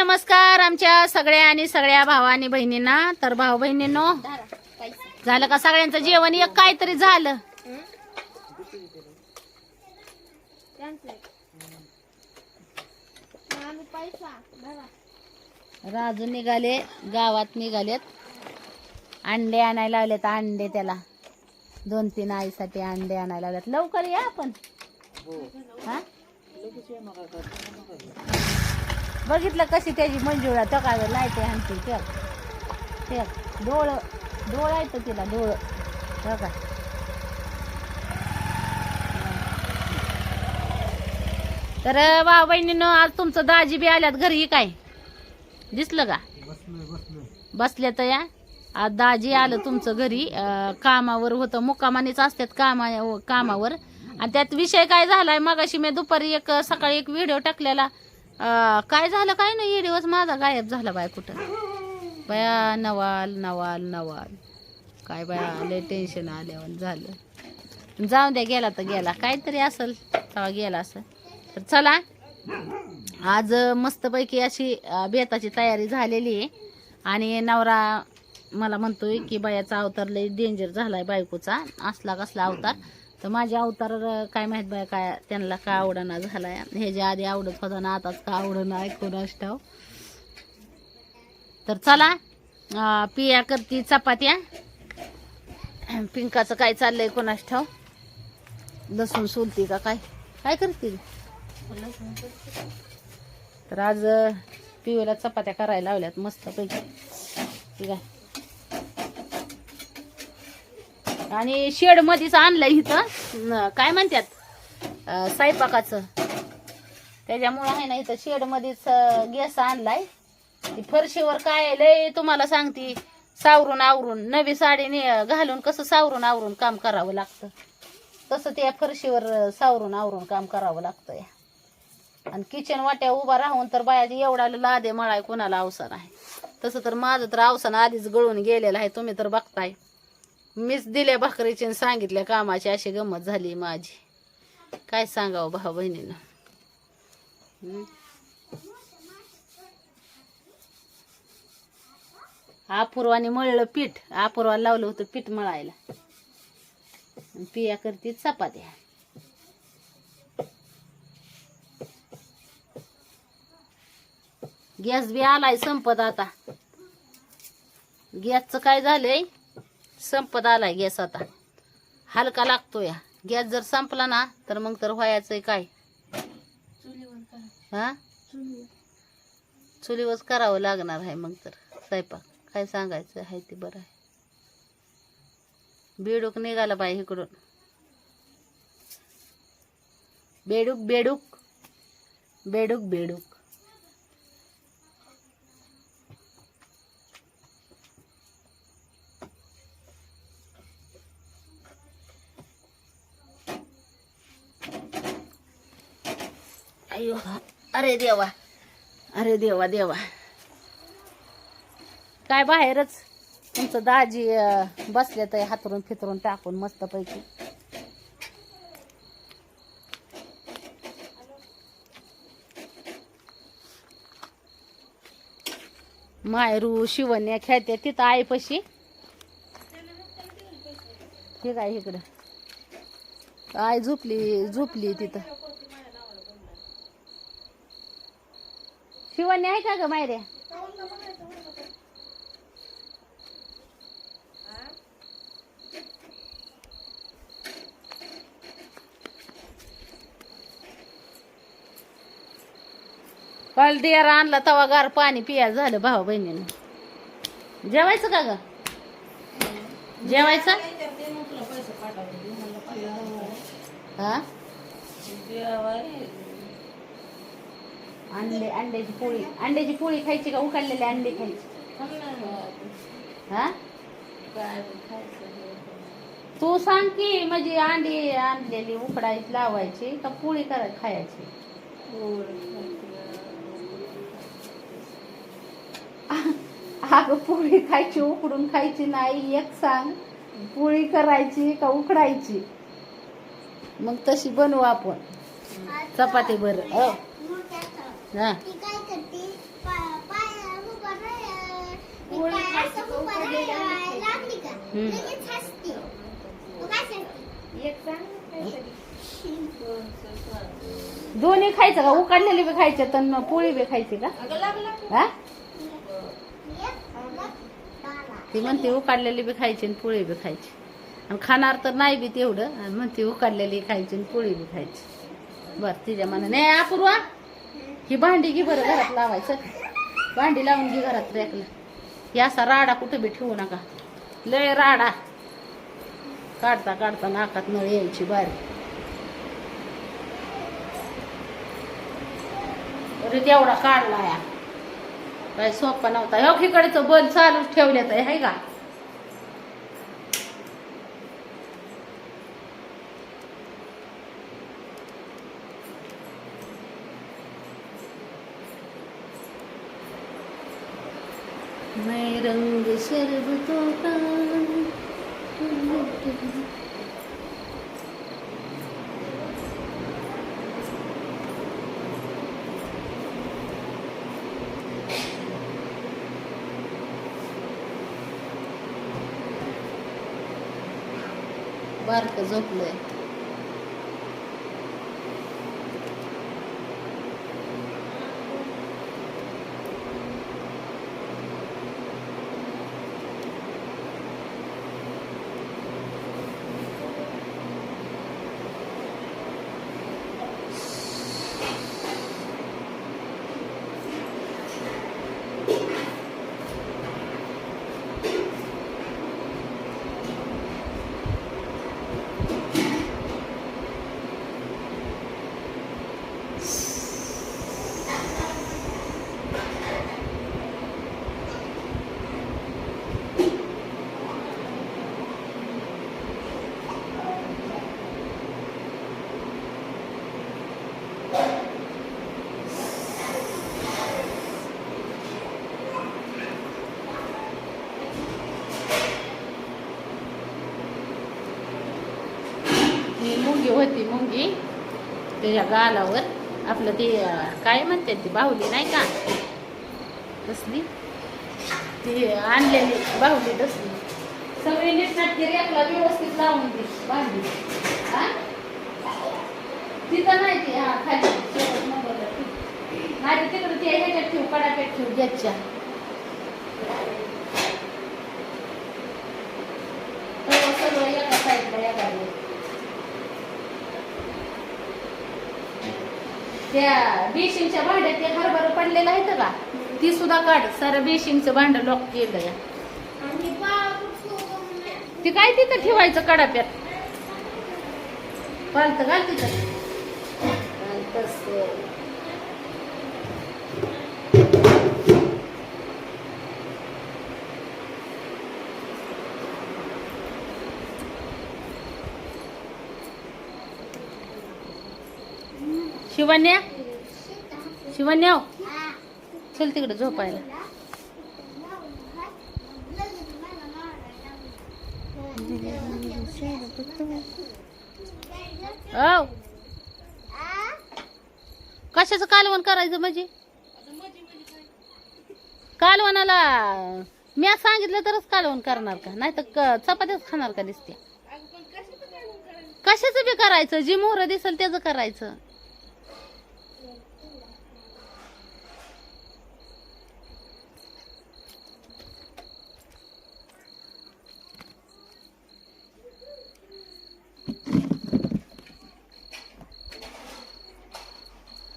नमस्कार आमच्या सगळ्या आणि सगळ्या भावा आणि बहिणींना. तर भाऊ बहिणींनो झालं का सगळ्यांचं जेवण? एक काहीतरी झालं. राजू निघाले गावात निघालेत. अंडे आणायला लावलेत अंडे त्याला. दोन तीन आईसाठी अंडे आणायला लावलेत. लवकर या आपण. हा? बघितलं कशी त्याची मंजुळा तो काय लायते आणखी ते ते डोळ डोळ आहे तर तिला डोळ. बघा तर भाऊ बहिणीनं आज तुमचं दाजी बी आल्यात घरी काय? दिसलं का? बसल्या तर या. आज दाजी आलं तुमचं घरी कामावर होतं मुक्कामानेच असतात कामा कामावर. आणि त्यात विषय काय झालाय? मगाशी मी दुपारी एक सकाळी एक व्हिडिओ टाकलेला. काय झालं काय नाही दिवस माझा गायब झाला बाय कुठं? बया नवाल नवाल नवाल. काय बाया आले टेन्शन आल्यावर झालं जाऊ द्या गेला तर गेला. काहीतरी असल तेव्हा गेला असं. तर चला आज मस्तपैकी अशी बेताची तयारी झालेली आहे. आणि नवरा मला म्हणतोय की बायाचा अवतार लय डेंजर झालाय बायकोचा. असला कसला अवतार. तर माझे अवतार काय माहीत बाय काय त्यांना का आवडना झालाय. ह्याच्या आधी आवडत होता ना आताच का आवडना ऐकून असतो तर चला पिया करती चपात्या पिंकाचं काय चाललंय कोणास ठाव. लसूण सोलती का काय? काय करते? तर आज पिवळ्या चपात्या करायला लावल्यात मस्त पैकी ठीक आहे. आणि शेड मध्येच आणलंय इथं. काय म्हणतात? अं, स्वयंपाकाचं. त्याच्यामुळं आहे ना इथं शेड मध्येच गॅस आणलाय. ती फरशीवर काय लय तुम्हाला सांगते. सावरून आवरून नवी साडी ने- घालून कसं सावरून आवरून काम करावं लागतं. तसं त्या फरशीवर सावरून आवरून काम करावं लागतं या. आणि किचन वाट्या उभा राहून तर बायाची एवढा लादे मळाय कोणाला अवसान आहे. तसं तर माझं तर अवसान आधीच गळून गेलेलं आहे तुम्ही तर बघताय. मीच दिल्या भाकरीची आणि सांगितल्या कामाची अशी गंमत झाली माझी. काय सांगावं भाऊ बहिणीनं? अपूर्वाने मळलं पीठ. अपूर्वा लावलं होतं पीठ मळायला. पिया करते चपात्या. गॅस बी आलाय संपत आता. गॅसचं काय झालंय? संपत आला गॅस आता. हलका लागतो या गॅस जर संपला ना तर मग तर व्हायचंय काय? हा? चुलीवरच करावं लागणार आहे मग तर. स्वयंपाक. काय सांगायचं आहे ते बरं आहे. बेडूक निघाला बाई इकडून. बेडूक बेडूक. बेडूक बेडूक. अयो. अरे देवा. अरे देवा देवा. काय बाहेरच? तुमचं दाजी बसले तर हातरून फितरून टाकून मस्तपैकी. मायरू शिवण्या खेळते तिथं आई पशी. ठीक आहे इकडं? आई झोपली झोपली तिथं? शिवण्या आहे का ग मायऱ्या काल देर आणला तवा गार पाणी पिया झालं भाऊ बहिणीनं. जेवायचं का ग? जेवायचं? हा? अंडे अंड्याची पोळी अंड्याची पोळी खायची का उकडलेले अंडे खायचे? हा? तू सांग की म्हणजे अंडी आणलेली उकडायची लावायची का पोळी करा खायची? अगं पोळी खायची उकडून खायची नाही एक सांग. पोळी करायची का उकडायची? मग तशी बनवू आपण. चपाती बरं. हा. ती काय करते? पा- हम्म. दोन्ही खायचं का? उकडलेली बी खायचे तर पोळी बी खायची का? हा? ती म्हणते उकडलेली बी खायची आणि पोळी बी खायची. आणि खाणार तर नाही बी तेवढं. आणि म्हणते उकडलेली खायची आणि पोळी बी खायची. बरं तिच्या मनाने. नाही अपूर्वा! ही भांडी घे बरं घरात लावायचं. भांडी लावून घे घरात रेकला. हे असा राडा कुठं बी ठेवू नका. लय राडा. काढता काढता नाकात नळ यायची बारी तेवढा काढला या. काय सोपा नव्हता. ह्या खिकडचं बल चालूच ठेवल्यात आहे का? şerbetokan Barca, zocule. त्याच्या गालावर आपलं ते काय म्हणते ती बाहुली नाही का? कसली ती आणलेली बाहुली तसली. सगळी नीटनाटकी रेकला व्यवस्थित लावून दे बाहुली. तिथं नाही ती हा खाली. माझी तिकडे ते ह्याच्यात ठेव कडाक्यात ठेव गॅसच्या हो, सगळं एका साईडला एका त्या बेशिंगच्या भांड्यात ते हरभर पडलेलं आहे का? ती सुद्धा काढ सारं बेशिंगचं भांड लॉक केलं ते काय तिथं ठेवायचं कडाप्यात? पालत घाल तिथं. तसं. शिवन्या शिवन्या हो. चल तिकडे झोपायला. औ कशाचं कालवण करायचं म्हणजे? कालवणाला मी सांगितलं तरच कालवण करणार का? नाही तर चपात्याच खाणार का दिसते कशाचं बी करायचं? जी मोहर दिसल त्याचं करायचं.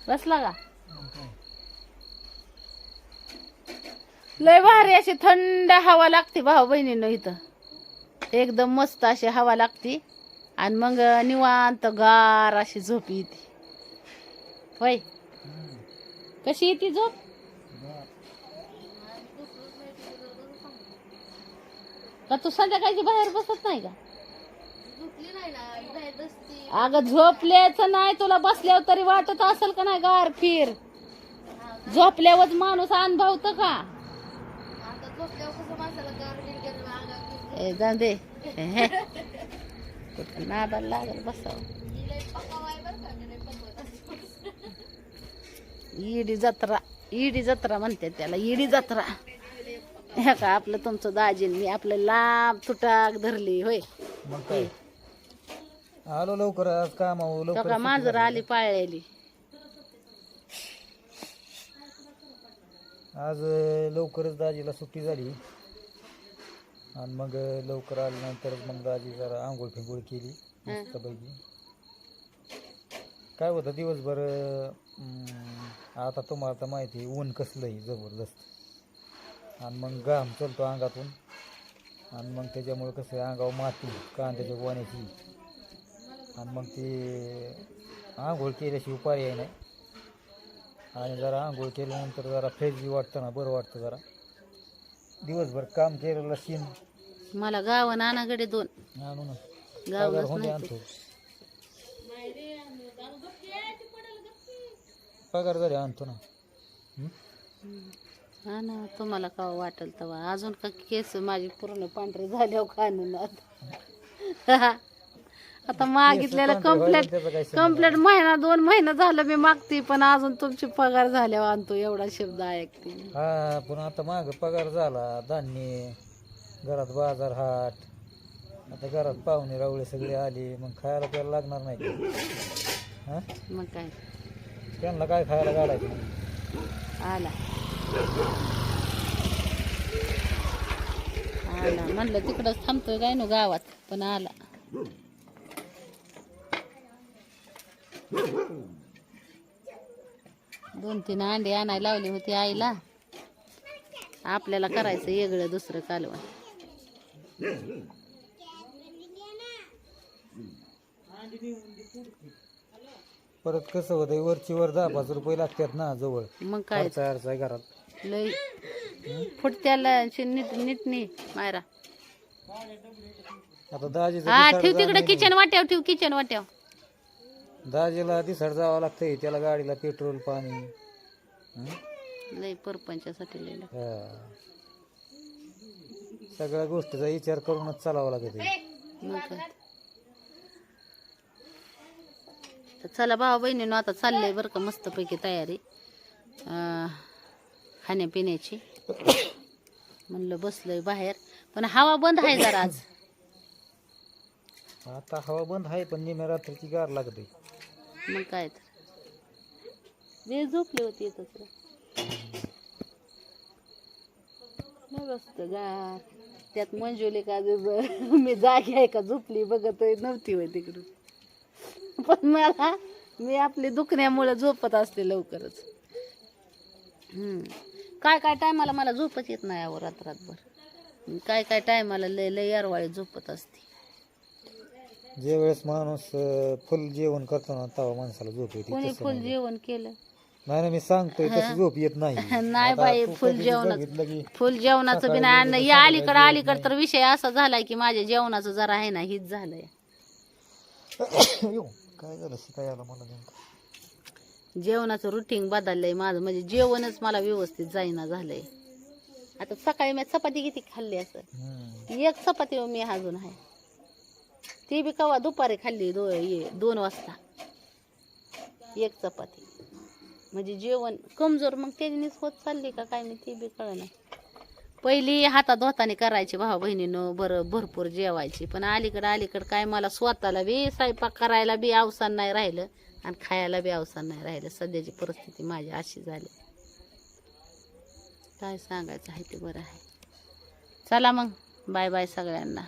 बसला का? लय भारी अशी थंड हवा लागते भाऊ बहिणीनं इथं. एकदम मस्त अशी हवा लागते. आणि मग निवांत गार अशी झोप येते. होय? कशी येते झोप? का तू संध्याकाळची बाहेर बसत नाही का? अगं झोपल्याचं नाही तुला बसल्यावर तरी वाटत असेल का नाही गार फिर? झोपल्यावर माणूस अनुभवत का? ए जाऊ दे. कुठं नादाला लागल बसावं? ईडी जत्रा ईडी जत्रा म्हणते त्याला ईडी जत्रा. हे का आपलं तुमचं दाजीन मी आपलं लांब तुटाक धरली होय. आलो लवकर आज कामावर तो लवकर सुट्टी मांजर. आली पाळलेली. आज लवकरच दाजीला सुट्टी झाली. आणि मग लवकर आल्यानंतर मग दाजी जरा आंघोळ फिंगोळ केली मस्तपैकी काय होतं दिवसभर अं, आता तुम्हाला तर माहिती आहे ऊन कसलं आहे जबरदस्त. आणि मग घाम चलतो अंगातून. आणि मग त्याच्यामुळे कसं आहे अंगावर माती कांद्याच्या गोण्याची. आणि मग ते आंघोळ केल्याशिवाय पर्याय नाही आणि जरा आंघोळ केल्यानंतर जरा फ्रेश वाटतं ना बरं वाटतं जरा. दिवसभर काम केलेलं शिन मला गावन आणाकडे दोन. आणू ना पगार होऊन आणतो. पगार जरी आणतो ना. हं? हा ना तुम्हाला का वाटेल तेव्हा. अजून का केस माझी पूर्ण पांढरे झाल्यावर खाणून आता. मागितलेलं पांढरे व्हायला कम्प्लेट कम्प्लेट महिना दोन महिना झालं मी मागते पण अजून तुमची पगार झाल्यावर आणतो एवढा शब्द ऐकते. हा पण आता माग पगार झाला धान्य घरात बाजार हाट आता घरात पाहुणे रावळे सगळे आले मग खायला प्यायला लागणार नाही का? हा मग काय त्यांना काय खायला घालायचं? आला आला म्हणलं तिकडंच थांबतोय काय नो गावात पण आला दोन तीन अंडे आणायला लावली होती आईला. आपल्याला करायचं वेगळं दुसरं कालवण. परत कसं होतंय वरची वर दहा पाच रुपये लागतात ना जवळ. मग काय? खर्च अर्च आहे घरात. लय फुटत्याला नीट नीट नी मायरा. आता हा दिसाड ठेव तिकडे. किचन वाट्यावर ठेव किचन वाट्यावर. दाजीला दिसाड जावं लागतंय त्याला गाडीला पेट्रोल पाणी हं? लय परपंचासाठी लय लागतं. हा. सगळ्या गोष्टीचा विचार करूनच चालावं लागत मग काय तर चला भाऊ बहिणीनं आता चाललंय बरं का मस्तपैकी तयारी अं, खाण्यापिण्याची म्हणलं बसलोय बाहेर पण हवा बंद आहे जरा आज आता हवा बंद आहे पण निम्या रात्रीची गार लागते मग काय तर. मी झोपली होती तसं. मग असतं गार त्यात मंजुले का मी जागी आहे का झोपली? बघत नव्हती होय तिकडून. पण मला मी आपली दुखण्यामुळे झोपत असते लवकरच. काय काय टायमाला मला झोपच येत नाही यावर रात रातभर. काय काय टायमाला लय लय यारवाळी झोपत असते. जे वेळेस माणूस अं, फुल जेवण करतो ना तेव्हा माणसाला झोप येते कोणी तसं फुल. जेवण केलं? नाही ना मी सांगतोय तशी झोप येत नाही. नाही आता बाई, तू फुल कधी जेवणाचं. बघितलं की फुल जेवणाचं बी नाही आणि या अलीकडं अलीकडं तर विषय असा झालाय की माझ्या जेवणाचं जरा आहे ना हीच झालंय. काय झालं शिकायला मला नेमकं? जेवणाचं रुटीन बदललंय माझं म्हणजे जेवणच मला व्यवस्थित जाईना झालंय. आता सकाळी मी चपाती किती खाल्ली असं? हम्म. एक चपाती मी अजून आहे. ती बी कवा दुपारी खाल्ली दो ये दोन वाजता. एक चपाती. म्हणजे जेवण कमजोर मग त्यानेच होत चालली का काय नाही ती बी कळना. पहिली हातात होताने करायची भाऊ बहिणीनं बरं भरपूर जेवायची. पण अलीकडं अलीकडं काय मला स्वतःला बी स्वयंपाक करायला बी अवसान नाही राहिलं आणि खायला बी अवसान नाही राहिलं. सध्याची परिस्थिती माझी अशी झाली. काय सांगायचं आहे ते बरं आहे. चला मग. बाय बाय सगळ्यांना.